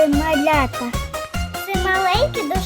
малята. Це маленькі до